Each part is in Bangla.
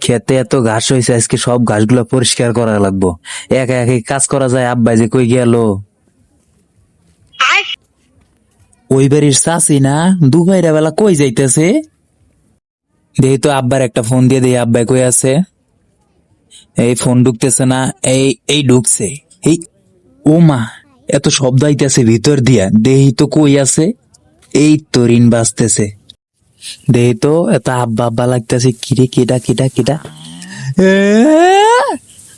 খেতে এত ঘাস হয়েছে আজকে সব ঘাসগুলো পরিষ্কার করা লাগবো। একা একা কাজ করা যায় আব্বাই যে কই গেল? ওই বাড়ির চাষি না দুবাইরা বেলা কই যাইতেছে? দেহি তো আব্বার একটা ফোন দিয়ে দেই আব্বাই কই আছে? এই ফোন ঢুকতেছে না এই এই ঢুকছে। এই ও মা এত শব্দ আইতেছে ভিতর দিয়া দেহি তো কই আছে? এই তো ঋণ বাঁচতেছে। দেহি তো এত আব্বা আব্বা লাগতেছে কিরে কেডা কেডা কেডা?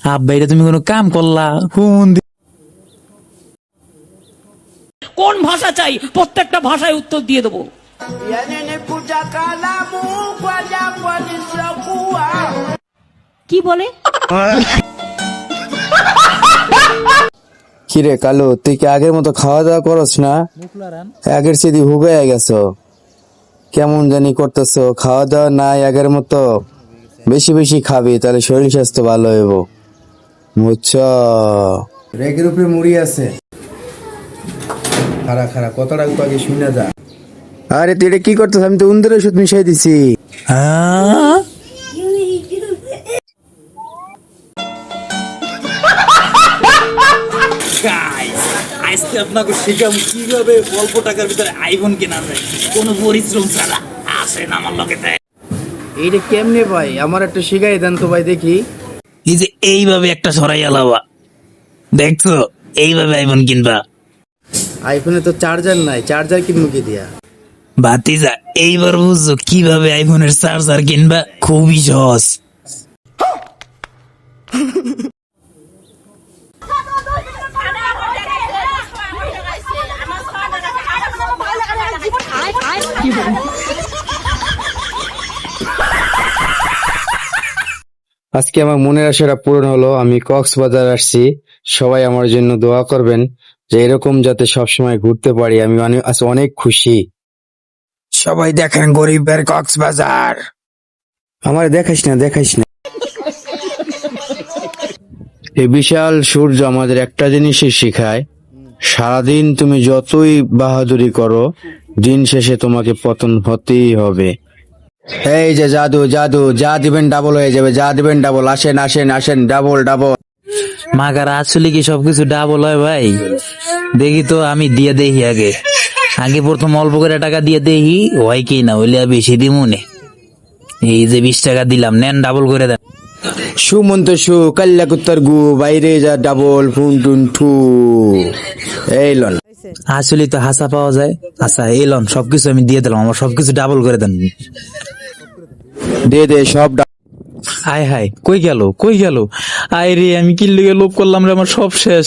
আব্বা এটা তুমি কোনো কাম করলা? ফোন দি- কোন ভাষা চাই? প্রত্যেকটা ভাষায় উত্তর দিয়ে দেবো। কি বলে? কিরে কালু তুই কি আগের মতো খাওয়া দাওয়া করস না? আগের চেয়ে হুগাইয়া গেছ। কেমন জানি করতেছো? খাওয়া দাওয়া নাই আগের মতো। বেশি বেশি খাবি তাহলে শরীর স্বাস্থ্য ভালো হইব। বুঝছ রেগের উপরে মুড়ি আছে। খারা খারা কতটা আগে শুনে যা। আরে তুই এটা কি করতেছ? আমি তো উন্দরের ওষুধ মিশাই দিছি। হ্যাঁ? আজকে আপনাকে শিখাম কীভাবে অল্প টাকার ভিতরে আইফোন কেনা যায়। কোনো পরিশ্রম ছাড়া আসেন আমার লগে দেয় এইটা কেমনে ভাই? আমার একটা শিখাই দেন তো ভাই দেখি। এই যে এইভাবে একটা সরাই আলাবা। দেখছ? এইভাবে আইফোন কিনবা। আইফোনে তো চার্জার নাই। চার্জার কিনবো কি দিয়া? ভাতিজা এইবার বুঝছ কীভাবে আইফোনের চার্জার কিনবা? খুবই সহজ। আজকে আমার মনের আশাটা পূরণ হলো আমি কক্সবাজার আসছি। সবাই আমার জন্য দোয়া করবেন যে এরকম যাতে সবসময় ঘুরতে পারি। আমি অনেক অনেক খুশি। সবাই দেখেন গরিবের কক্সবাজার। আমার দেখাইস না দেখাইস না। এই বিশাল সূর্য আমাদের একটা জিনিসই শেখায়। সারাদিন তুমি যতই বাহাদুরি করো দিন শেষে তোমাকে পতন হতেই হবে। এই যে জাদু জাদু যা দিবেন ডাবল হয়ে যাবে যা দিবেন ডাবল আসেন আসেন আসেন ডাবল ডাবল মাগার আসলে কি সবকিছু ডাবল হয় ভাই? দেখি তো আমি দিয়ে দেখি আগে। আগে প্রথম অল্প করে টাকা দিয়ে দেখি হয় কি না হইলে বেশি দিমুনে এই যে বিশ টাকা দিলাম নেন ডাবল করে দেন। সুমন্ত সু কাল্লা কুত্তার গু বাইরে যা ডাবল ফুন টুন ঠু এই লন। আসলে তো হাসা পাওয়া যায়। আচ্ছা এই লন সবকিছু আমি দিয়ে দিলাম আমার সবকিছু ডাবল করে দেন। দে দে সব হায় হায় কই গেল কই গেল? আয় রে আমি কিনলে লোভ করলাম রে আমার সব শেষ।